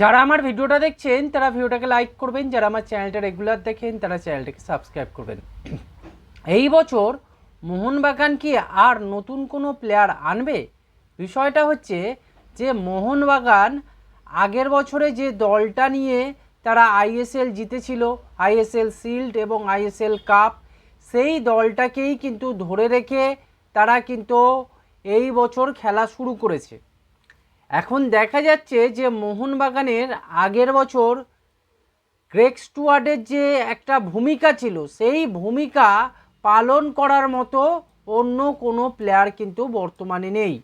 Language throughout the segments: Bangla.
যারা আমার ভিডিওটা দেখছেন, তারা ভিডিওটাকে লাইক করবেন, যারা আমার চ্যানেলটা রেগুলার দেখেন, তারা চ্যানেলটাকে সাবস্ক্রাইব করবেন। এই বছর মোহনবাগান কি আর নতুন কোনো প্লেয়ার আনবে? বিষয়টা হচ্ছে যে, মোহনবাগান আগের বছরে যে দলটা নিয়ে তারা আইএসএল জিতেছিল আইএসএল শিল্ড এবং আইএসএল কাপ সেই দলটাকেই কিন্তু ধরে রেখে তারা কিন্তু এই বছর খেলা শুরু করেছে। এখন দেখা যাচ্ছে যে মোহনবাগানের আগের বছর গ্রেক স্টুয়ার্ডের যে একটা ভূমিকা ছিল, সেই ভূমিকা পালন করার মতো অন্য কোনো প্লেয়ার কিন্তু বর্তমানে নেই।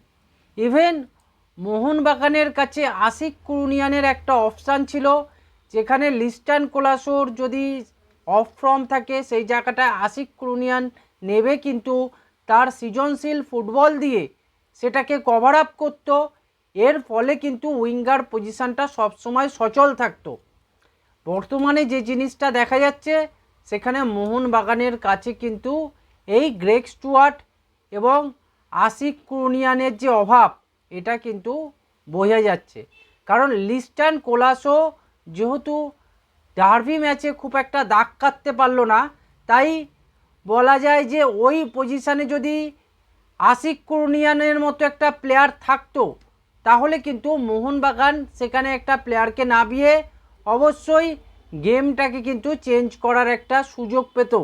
ইভেন মোহনবাগানের কাছে আশিক কুরুনিয়ানের একটা অপশান ছিল, যেখানে লিস্টান কোলাসোর যদি অফ ফর্ম থাকে, সেই জায়গাটা আশিক কুরুনিয়ান নেবে, কিন্তু তার সৃজনশীল ফুটবল দিয়ে সেটাকে কভার আপ করতো। এর ফলে কিন্তু উইঙ্গার পজিশানটা সবসময় সচল থাকতো। বর্তমানে যে জিনিসটা দেখা যাচ্ছে, সেখানে মোহনবাগানের কাছে কিন্তু এই গ্রেক স্টুয়ার্ট এবং আশিক কুরুনিয়ানের যে অভাব, এটা কিন্তু বোঝা যাচ্ছে। কারণ লিস্টান কোলাসো যেহেতু ডার্বি ম্যাচে খুব একটা দাগ কাটতে পারল না, তাই বলা যায় যে ওই পজিশানে যদি আশিক কুরুনিয়ানের মতো একটা প্লেয়ার থাকতো তাহলে কিন্তু মোহনবাগান সেখানে একটা প্লেয়ারকে নামিয়ে অবশ্যই গেমটাকে কিন্তু চেঞ্জ করার একটা সুযোগ পেত।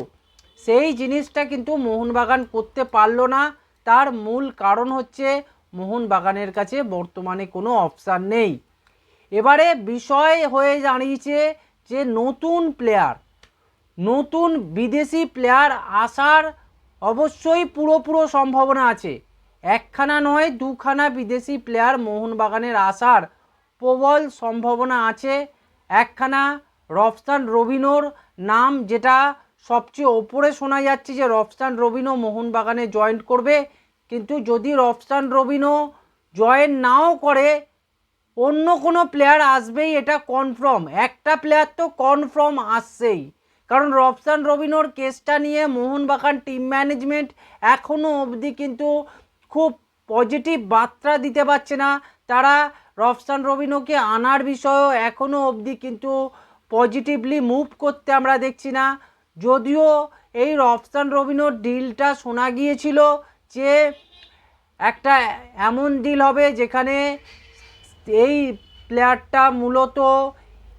সেই জিনিসটা কিন্তু মোহনবাগান করতে পারল না। তার মূল কারণ হচ্ছে মোহনবাগানের কাছে বর্তমানে কোনো অপশান নেই। এবারে বিষয় হয়ে দাঁড়িয়েছে যে নতুন প্লেয়ার নতুন বিদেশি প্লেয়ার আসার অবশ্যই পুরো পুরো সম্ভাবনা আছে। একখানা নয়, দুখানা বিদেশি প্লেয়ার মোহনবাগানের আসার প্রবল সম্ভাবনা আছে। একখানা রফসান রবিনোর নাম যেটা সবচেয়ে ওপরে শোনা যাচ্ছে যে রফসান রবিনো মোহনবাগানে জয়েন করবে। কিন্তু যদি রফসান রবিনো জয়েন নাও করে, অন্য কোনো প্লেয়ার আসবেই, এটা কনফার্ম একটা প্লেয়ার তো কনফার্ম আসছেই। কারণ রফসান রবিনোর কেসটা নিয়ে মোহনবাগান টিম ম্যানেজমেন্ট এখনও অবধি কিন্তু খুব পজিটিভ বার্তা দিতে পারছে না। তারা রফসান রবিনোকে আনার বিষয়েও এখনও অবধি কিন্তু পজিটিভলি মুভ করতে আমরা দেখছি না। যদিও এই রফসান রবিনোর ডিলটা শোনা গিয়েছিল যে একটা এমন ডিল হবে যেখানে এই প্লেয়ারটা মূলত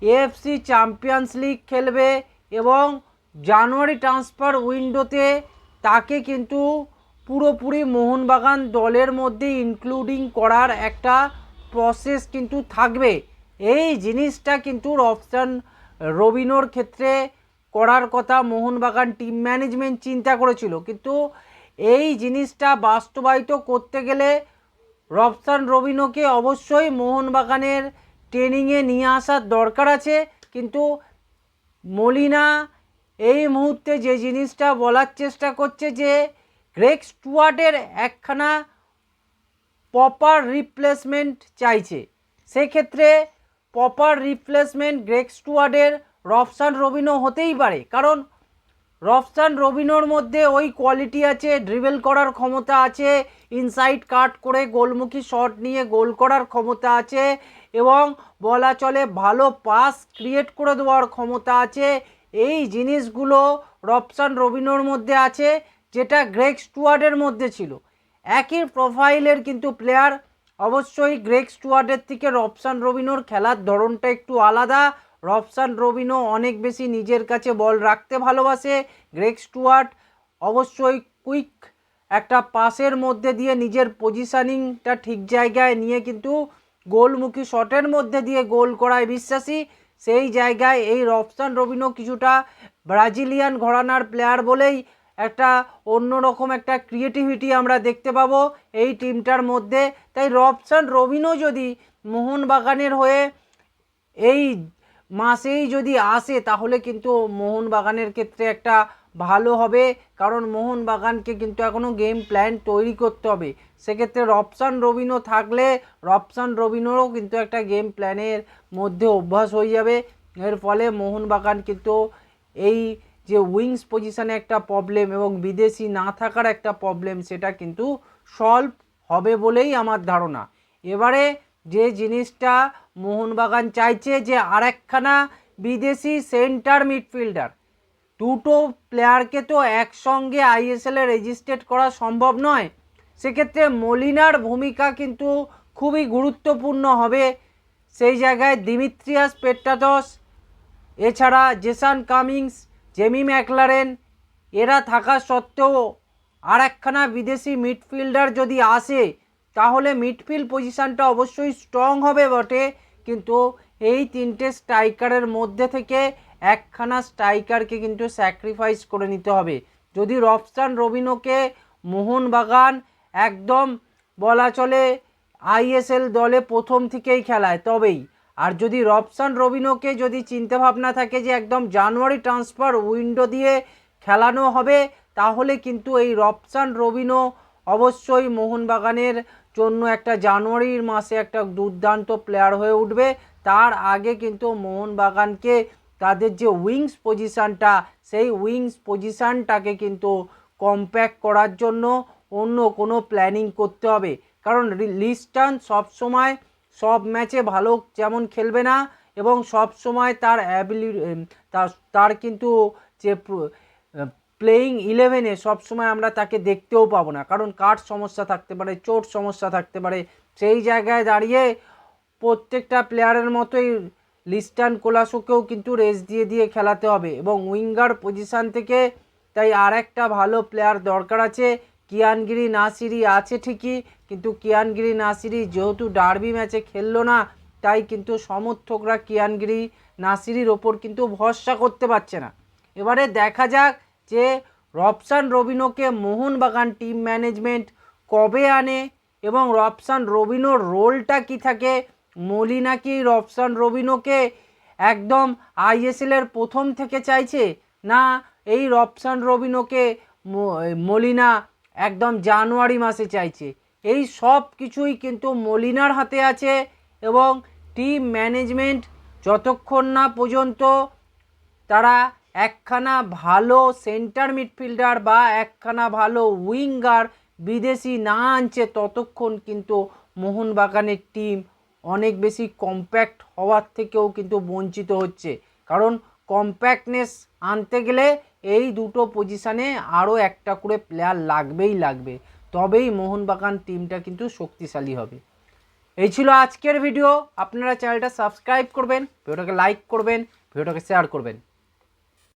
এএফসি চ্যাম্পিয়ন্স লিগ খেলবে এবং জানুয়ারি ট্রান্সফার উইন্ডোতে তাকে কিন্তু পুরোপুরি মোহনবাগান দলের মধ্যে ইনক্লুডিং করার একটা প্রসেস কিন্তু থাকবে। এই জিনিসটা কিন্তু রফসান রবিনোর ক্ষেত্রে করার কথা মোহনবাগান টিম ম্যানেজমেন্ট চিন্তা করেছিল। কিন্তু এই জিনিসটা বাস্তবায়িত করতে গেলে রফসান রবিনোকে অবশ্যই মোহনবাগানের ট্রেনিংয়ে নিয়ে আসার দরকার আছে। কিন্তু মলিনা এই মুহূর্তে যে জিনিসটা বলার চেষ্টা করছে যে গ্রেক স্টুয়ার্টের একখানা প্রপার রিপ্লেসমেন্ট চাইছে। সেক্ষেত্রে প্রপার রিপ্লেসমেন্ট গ্রেক স্টুয়ার্ডের রফসান রবিনো হতেই পারে। কারণ রফসান রবিনোর মধ্যে ওই কোয়ালিটি আছে, ড্রিবেল করার ক্ষমতা আছে, ইনসাইড কাট করে গোলমুখী শট নিয়ে গোল করার ক্ষমতা আছে এবং বলা চলে ভালো পাস ক্রিয়েট করে দেওয়ার ক্ষমতা আছে। এই জিনিসগুলো রফসান রবিনোর মধ্যে আছে। যেটা গ্রেক স্টুয়ার্ডের মধ্যে ছিল। একই প্রোফাইলের কিন্তু প্লেয়ার অবশ্যই গ্রেক স্টুয়ার্ডের থেকে রফসান রবিনোর খেলার ধরনটা একটু আলাদা। রফসান রবিনো অনেক বেশি নিজের কাছে বল রাখতে ভালোবাসে। গ্রেক স্টুয়ার্ট অবশ্যই কুইক একটা পাসের মধ্যে দিয়ে নিজের পজিশানিংটা ঠিক জায়গায় নিয়ে কিন্তু গোলমুখী শটের মধ্যে দিয়ে গোল করায় বিশ্বাসী। সেই জায়গায় এই রফসান রবিনো কিছুটা ব্রাজিলিয়ান ঘরানার প্লেয়ার বলেই একটা অন্যরকম একটা ক্রিয়েটিভিটি আমরা দেখতে পাবো এই টিমটার মধ্যে। তাই রবসান, রবিনও যদি মোহনবাগানের হয়ে এই মাসেই যদি আসে, তাহলে কিন্তু মোহনবাগানের ক্ষেত্রে একটা ভালো হবে। কারণ মোহনবাগানকে কিন্তু এখনও গেম প্ল্যান তৈরি করতে হবে। সেক্ষেত্রে রপসান রবিনো থাকলে রপসান রবিনোরও কিন্তু একটা গেম প্ল্যানের মধ্যে অভ্যাস হয়ে যাবে। এর ফলে মোহনবাগান কিন্তু এই যে উইংস পজিশনে একটা প্রবলেম এবং বিদেশি না থাকার একটা প্রবলেম সেটা কিন্তু সলভ হবে বলেই আমার ধারণা। এবারে যে জিনিসটা মোহনবাগান চাইছে যে আরেকখানা বিদেশি সেন্টার মিডফিল্ডার দুটো প্লেয়ারকে তো একসঙ্গে আইএসএলে রেজিস্ট্রেট করা সম্ভব নয়। সেক্ষেত্রে মলিনার ভূমিকা কিন্তু খুবই গুরুত্বপূর্ণ হবে। সেই জায়গায় দিমিত্রিয়াস পেট্টাটস এছাড়া জেসান কামিংস জেমি ম্যাকলারেন, এরা থাকা সত্ত্বেও আর একখানা বিদেশি মিডফিল্ডার যদি আসে, তাহলে মিডফিল্ড পজিশানটা অবশ্যই স্ট্রং হবে বটে। কিন্তু এই তিনটে স্ট্রাইকারের মধ্যে থেকে একখানা স্ট্রাইকারকে কিন্তু স্যাক্রিফাইস করে নিতে হবে। যদি রফসান রবিনোকে মোহনবাগান একদম বলা চলে আইএসএল দলে প্রথম থেকেই খেলায়, তবেই। আর যদি রবসান রবিনোকে যদি চিন্তাভাবনা থাকে যে একদম জানুয়ারি ট্রান্সফার উইন্ডো দিয়ে খেলানো হবে, তাহলে কিন্তু এই রবসান রবিনো অবশ্যই মোহনবাগানের জন্য একটা জানুয়ারির মাসে একটা দুর্দান্ত প্লেয়ার হয়ে উঠবে। তার আগে কিন্তু মোহনবাগানকে তাদের যে উইংস পজিশানটা সেই উইংস পজিশানটাকে কিন্তু কম্প্যাক্ট করার জন্য অন্য কোনো প্ল্যানিং করতে হবে। কারণ লিস্টান সবসময় সব ম্যাচে ভালো যেমন খেলবে না এবং সব সময় তার অ্যাবিলি তার তার কিন্তু যে প্লেয়িং ইলেভেনে সবসময় আমরা তাকে দেখতেও পাবো না। কারণ কাঠ সমস্যা থাকতে পারে? চোট সমস্যা থাকতে পারে। সেই জায়গায় দাঁড়িয়ে প্রত্যেকটা প্লেয়ারের মতোই লিস্টান কোলাসোকেও কিন্তু রেস দিয়ে দিয়ে খেলাতে হবে এবং উইঙ্গার পজিশান থেকে তাই আর একটা ভালো প্লেয়ার দরকার আছে কিয়ানগিরি নাসিরি আছে ঠিকই, কিন্তু কিয়ানগিরি নাসিরি যেহেতু ডার্বি ম্যাচে খেললো না, তাই কিন্তু সমর্থকরা কিয়ানগিরি নাসিরির ওপর কিন্তু ভরসা করতে পারছে না। এবারে দেখা যাক যে রবসান রবিনোকে মোহনবাগান টিম ম্যানেজমেন্ট কবে আনে এবং রবসান রবিনোর রোলটা কি থাকে মলিনা কি রবসান রবিনোকে একদম আইএসএলের প্রথম থেকে চাইছে, না এই রবসান রবিনোকে মলিনা একদম জানুয়ারি মাসে চাইছে। এই সব কিছুই কিন্তু মলিনার হাতে আছে এবং টিম ম্যানেজমেন্ট যতক্ষণ না পর্যন্ত তারা একখানা ভালো সেন্টার মিডফিল্ডার বা একখানা ভালো উইঙ্গার বিদেশি না আনছে, ততক্ষণ কিন্তু মোহনবাগানের টিম অনেক বেশি কম্প্যাক্ট হওয়ার থেকেও কিন্তু বঞ্চিত হচ্ছে। কারণ কম্প্যাক্টনেস আনতে গেলে এই দুটো পজিশানে আরও একটা করে প্লেয়ার লাগবেই লাগবে। তবেই মোহনবাগান টিমটা কিন্তু শক্তিশালী হবে। এই ছিল আজকের ভিডিও আপনারা চ্যানেলটা সাবস্ক্রাইব করবেন ভিডিওটাকে লাইক করবেন ভিডিওটাকে শেয়ার করবেন।